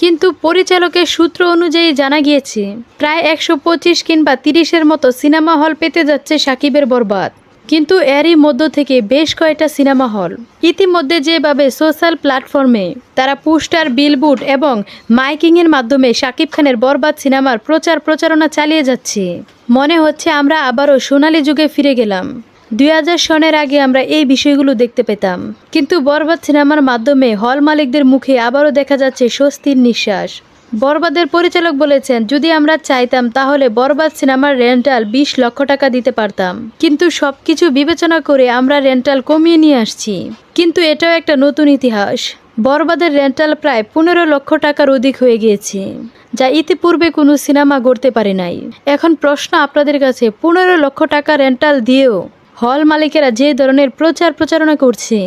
কিন্তু পরিচালকের সূত্র অনুযায়ী জানা গিয়েছে, প্রায় একশো পঁচিশ কিংবা তিরিশের মতো সিনেমা হল পেতে যাচ্ছে সাকিবের বরবাদ। কিন্তু এরই মধ্য থেকে বেশ কয়েকটা সিনেমা হল। ইতিমধ্যে যেভাবে সোশ্যাল প্ল্যাটফর্মে তারা পোস্টার, বিলবোর্ড এবং মাইকিংয়ের মাধ্যমে শাকিব খানের বরবাদ সিনেমার প্রচার প্রচারণা চালিয়ে যাচ্ছে, মনে হচ্ছে আমরা আবারও সোনালী যুগে ফিরে গেলাম। দুই হাজার সনের আগে আমরা এই বিষয়গুলো দেখতে পেতাম। কিন্তু বরবাদ সিনেমার মাধ্যমে হল মালিকদের মুখে আবারও দেখা যাচ্ছে স্বস্তির নিঃশ্বাস। বরবাদের পরিচালক বলেছেন, যদি আমরা চাইতাম, তাহলে বরবাদ সিনেমার রেন্টাল বিশ লক্ষ টাকা দিতে পারতাম। কিন্তু সব কিছু বিবেচনা করে আমরা রেন্টাল কমিয়ে নিয়ে আসছি। কিন্তু এটাও একটা নতুন ইতিহাস। বরবাদের রেন্টাল প্রায় পনেরো লক্ষ টাকার অধিক হয়ে গিয়েছে, যা ইতিপূর্বে কোনো সিনেমা গড়তে পারে নাই। এখন প্রশ্ন আপনাদের কাছে, পনেরো লক্ষ টাকা রেন্টাল দিয়েও হল মালিকেরা যে ধরনের প্রচার প্রচারণা করছে,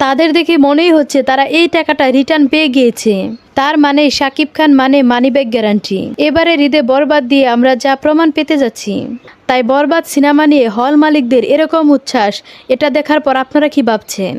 তাদের দেখে মনেই হচ্ছে তারা এই টাকাটা রিটার্ন পেয়ে গিয়েছে। তার মানে সাকিব খান মানে মানিব্যাগ গ্যারান্টি এবারে হৃদে বরবাদ দিয়ে আমরা যা প্রমাণ পেতে যাচ্ছি, তাই বরবাদ সিনেমা নিয়ে হল মালিকদের এরকম উচ্ছ্বাস, এটা দেখার পর আপনারা কি ভাবছেন?